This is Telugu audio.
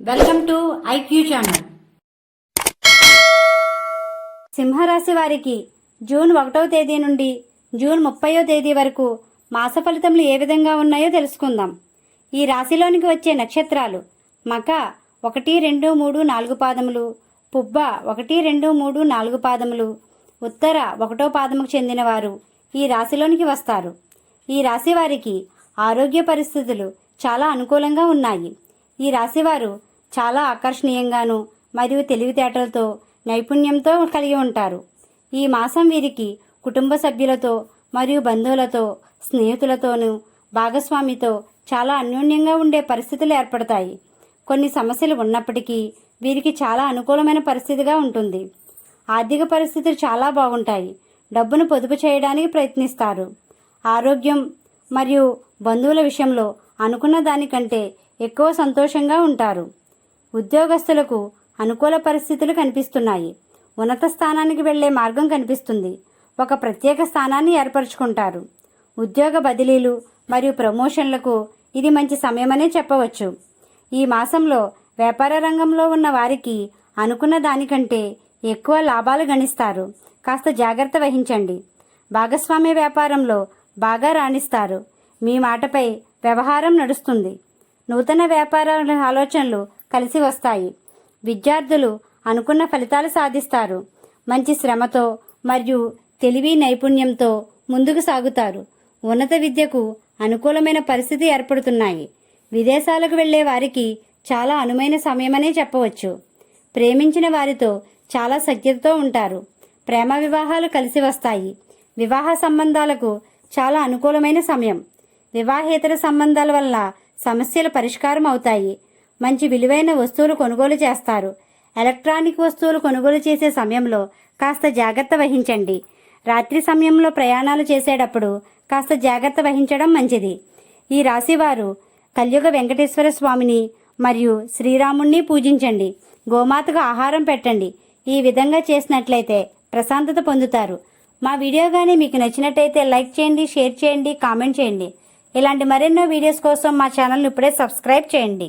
Welcome to IQ channel. సింహరాశి వారికి జూన్ ఒకటవ తేదీ నుండి జూన్ ముప్పయో తేదీ వరకు మాస ఫలితములు ఏ విధంగా ఉన్నాయో తెలుసుకుందాం. ఈ రాశిలోనికి వచ్చే నక్షత్రాలు మక ఒకటి రెండు మూడు నాలుగు పాదములు పుబ్బ ఒకటి రెండు మూడు నాలుగు పాదములు ఉత్తర ఒకటో పాదముకు చెందినవారు ఈ రాశిలోనికి వస్తారు. ఈ రాశి వారికి ఆరోగ్య పరిస్థితులు చాలా అనుకూలంగా ఉన్నాయి. ఈ రాశివారు చాలా ఆకర్షణీయంగాను మరియు తెలివితేటలతో నైపుణ్యంతో కలిగి ఉంటారు. ఈ మాసం వీరికి కుటుంబ సభ్యులతో మరియు బంధువులతో స్నేహితులతోనూ భాగస్వామితో చాలా అన్యోన్యంగా ఉండే పరిస్థితులు ఏర్పడతాయి. కొన్ని సమస్యలు ఉన్నప్పటికీ వీరికి చాలా అనుకూలమైన పరిస్థితిగా ఉంటుంది. ఆర్థిక పరిస్థితులు చాలా బాగుంటాయి. డబ్బును పొదుపు చేయడానికి ప్రయత్నిస్తారు. ఆరోగ్యం మరియు బంధువుల విషయంలో అనుకున్న దానికంటే ఎక్కువ సంతోషంగా ఉంటారు. ఉద్యోగస్తులకు అనుకూల పరిస్థితులు కనిపిస్తున్నాయి. ఉన్నత స్థానానికి వెళ్ళే మార్గం కనిపిస్తుంది. ఒక ప్రత్యేక స్థానాన్ని ఏర్పరచుకుంటారు. ఉద్యోగ బదిలీలు మరియు ప్రమోషన్లకు ఇది మంచి సమయమనే చెప్పవచ్చు. ఈ మాసంలో వ్యాపార రంగంలో ఉన్న వారికి అనుకున్న దానికంటే ఎక్కువ లాభాలు గణిస్తారు. కాస్త జాగ్రత్త వహించండి. భాగస్వామ్య వ్యాపారంలో బాగా రాణిస్తారు. మీ మాటపై వ్యవహారం నడుస్తుంది. నూతన వ్యాపార ఆలోచనలు కలిసి వస్తాయి. విద్యార్థులు అనుకున్న ఫలితాలు సాధిస్తారు. మంచి శ్రమతో మరియు తెలివి నైపుణ్యంతో ముందుకు సాగుతారు. ఉన్నత విద్యకు అనుకూలమైన పరిస్థితి ఏర్పడుతున్నాయి. విదేశాలకు వెళ్ళే వారికి చాలా అనుమైన సమయమనే చెప్పవచ్చు. ప్రేమించిన వారితో చాలా సఖ్యతతో ఉంటారు. ప్రేమ వివాహాలు కలిసి వస్తాయి. వివాహ సంబంధాలకు చాలా అనుకూలమైన సమయం. వివాహేతర సంబంధాల వల్ల సమస్యలు పరిష్కారం అవుతాయి. మంచి విలువైన వస్తువులు కొనుగోలు చేస్తారు. ఎలక్ట్రానిక్ వస్తువులు కొనుగోలు చేసే సమయంలో కాస్త జాగ్రత్త వహించండి. రాత్రి సమయంలో ప్రయాణాలు చేసేటప్పుడు కాస్త జాగ్రత్త వహించడం మంచిది. ఈ రాశివారు కలియుగ వెంకటేశ్వర స్వామిని మరియు శ్రీరాముణ్ణి పూజించండి. గోమాతకు ఆహారం పెట్టండి. ఈ విధంగా చేసినట్లయితే ప్రశాంతత పొందుతారు. మా వీడియో కానీ మీకు నచ్చినట్టయితే లైక్ చేయండి షేర్ చేయండి కామెంట్ చేయండి. ఇలాంటి మరెన్నో వీడియోస్ కోసం మా ఛానల్ని ఇప్పుడే సబ్స్క్రైబ్ చేయండి.